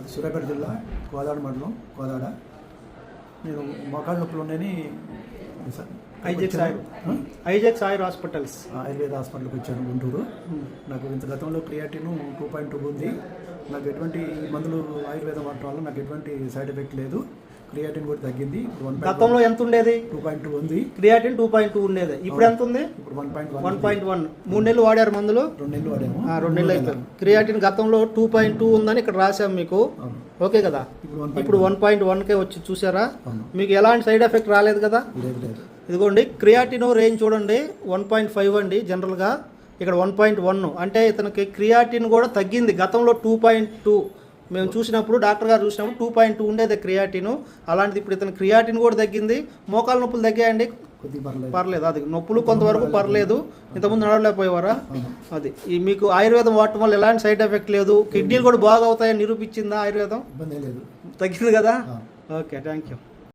అది సూర్యాపేట జిల్లా కోదాడ మండలం కోదాడ. నేను మోకాళ్ళ నొప్పులు ఉన్నాయని స- ఐజెక్స్ వచ్చాను. ఆయుర్ ఐజెక్స్ ఆయుర్ హాస్పిటల్స్ ఆయుర్వేద హాస్పిటల్కి వచ్చాను గుంటూరు. నాకు ఇంత గతంలో క్రియాటిన్ టూ పాయింట్ టూ ఉంది. నాకు ఎటువంటి మందులు ఆయుర్వేదం వాడటం వల్ల నాకు ఎటువంటి సైడ్ ఎఫెక్ట్ లేదు. క్రియాటిన్ కూడా తగ్గింది. గతంలో ఎంత ఉండేది? టూ పాయింట్ టూ ఉంది. క్రియాటిన్ టూ పాయింట్ టూ ఉండేది. ఇప్పుడు ఎంత ఉంది? ఇప్పుడు one point one one point one మూడు నెలలు వాడారు మందులు? రెండు నెలలు వాడాము ఆ, రెండు నెలలు అయిపోయింది క్రియాటిన్ గతంలో టూ పాయింట్ టూ ఉందని ఇక్కడ రాసాం మీకు. ఓకే కదా? ఇప్పుడు వన్ పాయింట్ వన్కే వచ్చి చూసారా. మీకు ఎలాంటి సైడ్ ఎఫెక్ట్ రాలేదు కదా? ఇదిగోండి క్రియాటిన్ రేంజ్ చూడండి. వన్ పాయింట్ ఫైవ్ అండి జనరల్గా. ఇక్కడ వన్ పాయింట్ వన్ అంటే ఇతనికి క్రియాటిన్ కూడా తగ్గింది. గతంలో టూ పాయింట్ టూ మేము చూసినప్పుడు డాక్టర్ గారు చూసినప్పుడు టూ పాయింట్ టూ ఉండేది క్రియాటిన్ అలాంటిది ఇప్పుడు ఇతను క్రియాటిన్ కూడా తగ్గింది. మోకాలు నొప్పులు తగ్గాయండి. పర్లేదు. అది నొప్పులు కొంతవరకు పర్లేదు. ఇంతకుముందు నడవలేకపోయేవారా. అది. ఈ మీకు ఆయుర్వేదం వాడటం వల్ల ఎలాంటి సైడ్ ఎఫెక్ట్ లేదు. కిడ్నీలు కూడా బాగా అవుతాయని నిరూపించిందా ఆయుర్వేదం? తగ్గింది కదా. Okay thank you